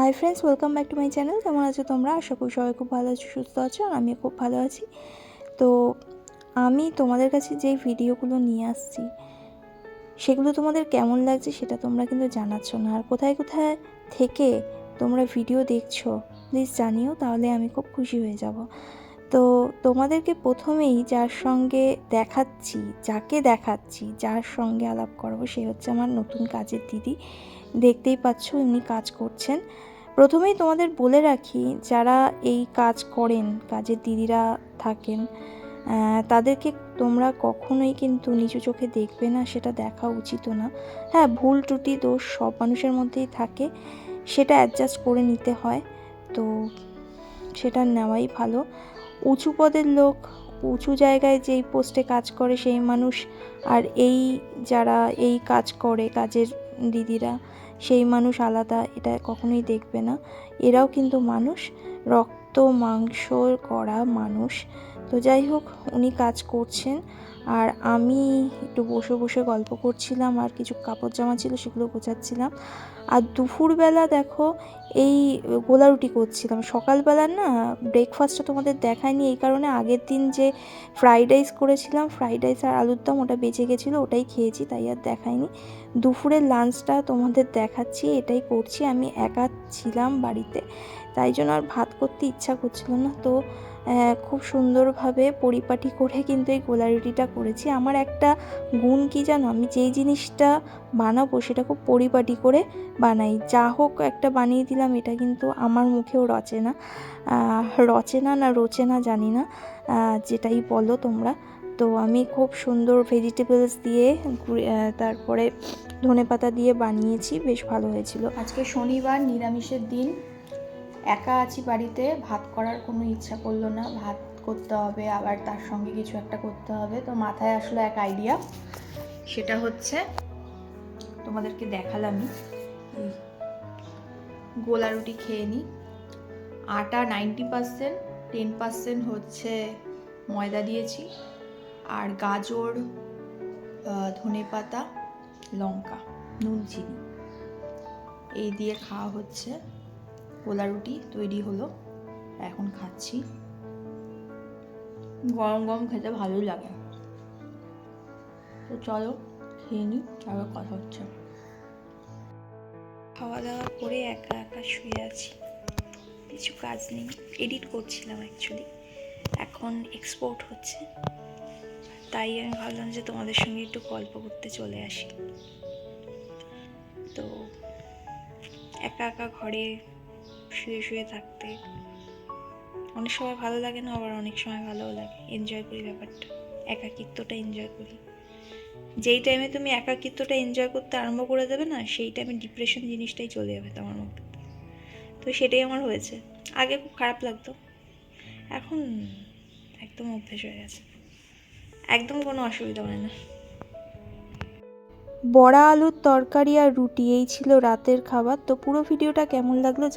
Hi friends welcome back to my channel কেমন আছো তোমরা? আশা করি সবাই খুব ভালো আছো, সুস্থ আছো, আর আমিও খুব ভালো আছি। তো আমি তোমাদের কাছে যে ভিডিওগুলো নিয়ে আসছি, সেগুলো তোমাদের কেমন লাগছে সেটা তোমরা কিন্তু জানাচ্ছ না। আর কোথায় কোথায় থেকে তোমরা ভিডিও দেখছ প্লিজ জানিও, তাহলে আমি খুব খুশি হয়ে যাব। তো তোমাদেরকে প্রথমেই যার সঙ্গে দেখাচ্ছি, যাকে দেখাচ্ছি, যার সঙ্গে আলাপ করব সে হচ্ছে আমার নতুন কাজের দিদি। দেখতেই পাচ্ছ এমনি কাজ করছেন। প্রথমেই তোমাদের বলে রাখি, যারা এই কাজ করেন, কাজের দিদিরা থাকেন তাদেরকে তোমরা কখনোই কিন্তু নিচু চোখে দেখবে না, সেটা দেখা উচিতও না। হ্যাঁ ভুল, ত্রুটি, দোষ সব মানুষের মধ্যেই থাকে, সেটা অ্যাডজাস্ট করে নিতে হয়। তো সেটা নেওয়াই ভালো। উঁচু পদের লোক, উঁচু জায়গায় যেই পোস্টে কাজ করে সেই মানুষ, আর এই যারা এই কাজ করে কাজের দিদিরা, সেই মানুষ আলাদা, এটা কখনোই দেখবে না। এরাও কিন্তু মানুষ, রক্ত, মাংস করা মানুষ। তো যাই হোক, উনি কাজ করছেন। আর আমি একটু বসে বসে গল্প করছিলাম, আর কিছু কাপড় জামা ছিল সেগুলো গোছাচ্ছিলাম। আর দুপুরবেলা দেখো, এই গোলা রুটি করছিলাম। সকালবেলা না ব্রেকফাস্টটা তোমাদের দেখায়নি, এই কারণে আগের দিন যে ফ্রাইড রাইস করেছিলাম ফ্রাইড রাইস আর আলুর দম, ওটা বেঁচে গেছিল, ওটাই খেয়েছি, তাই আর দেখায়নি। দুপুরের লাঞ্চটা তোমাদের দেখাচ্ছি, এটাই করছি। আমি একা ছিলাম বাড়িতে, তাই জন্য আর ভাত করতে ইচ্ছা করছিল না। তো খুব সুন্দরভাবে পরিপাটি করে কিন্তু এই গোলা রুটিটা করেছি। আমার একটা গুণ কি জানো? আমি যেই জিনিসটা বানাবো সেটা খুব পরিপাটি করে বানাই। যা হোক একটা বানিয়ে দিলাম, এটা কিন্তু আমার মুখেও রচে না। রচে না না রচে না, জানি না। যেটাই বলো তোমরা। তো আমি খুব সুন্দর ভেজিটেবলস দিয়ে তারপরে ধনেপাতা দিয়ে বানিয়েছি। বেশ ভালো হয়েছিল। আজকে শনিবার, নিরামিষের দিন। একা আছি বাড়িতে, ভাত করার কোনো ইচ্ছা করল না। ভাত করতে হবে, আবার তার সঙ্গে কিছু একটা করতে হবে। তো মাথায় আসলো এক আইডিয়া সেটা হচ্ছে তোমাদেরকে দেখালামই। গোলা রুটি খেয়ে নিই। আটা নাইনটি পার্সেন্ট টেন পার্সেন্ট হচ্ছে ময়দা দিয়েছি। আর গাজর ধনে পাতা, লঙ্কা, নুন, চিনি। এই দিয়ে খাওয়া হচ্ছে। গোলা রুটি তৈরি হলো, এখন খাচ্ছি। গরম গরম খেতে ভালোই লাগে। তো চলো খেয়ে নিই তারপর কথা হচ্ছে। খাওয়া দাওয়া করে একা একা শুয়ে আছি। কিছু কাজ নেই এডিট করছিলাম অ্যাকচুয়ালি এখন এক্সপোর্ট হচ্ছে। তাই আমি ভাবলাম যে তোমাদের সঙ্গে একটু গল্প করতে চলে আসি। তো একা একা ঘরে শুয়ে শুয়ে থাকতে। অনেক সময় ভালো লাগে না, আবার অনেক সময় ভালোও লাগে। এনজয় করি ব্যাপারটা। একাকিত্বটা এনজয় করি। যেই টাইমে তুমি একাকিত্বটা এনজয় করতে আরম্ভ করে দেবে না, সেই টাইমে ডিপ্রেশন জিনিসটাই চলে যাবে তোমার মধ্যে। তো সেটাই আমার হয়েছে। আগে খুব খারাপ লাগতো। এখন একদম অভ্যেস হয়ে গেছে। একদম কোনো অসুবিধা হয় না। বড়া, আলুর তরকারি আর রুটি, এই ছিল রাতের খাবার। তো পুরো ভিডিওটা কেমন লাগল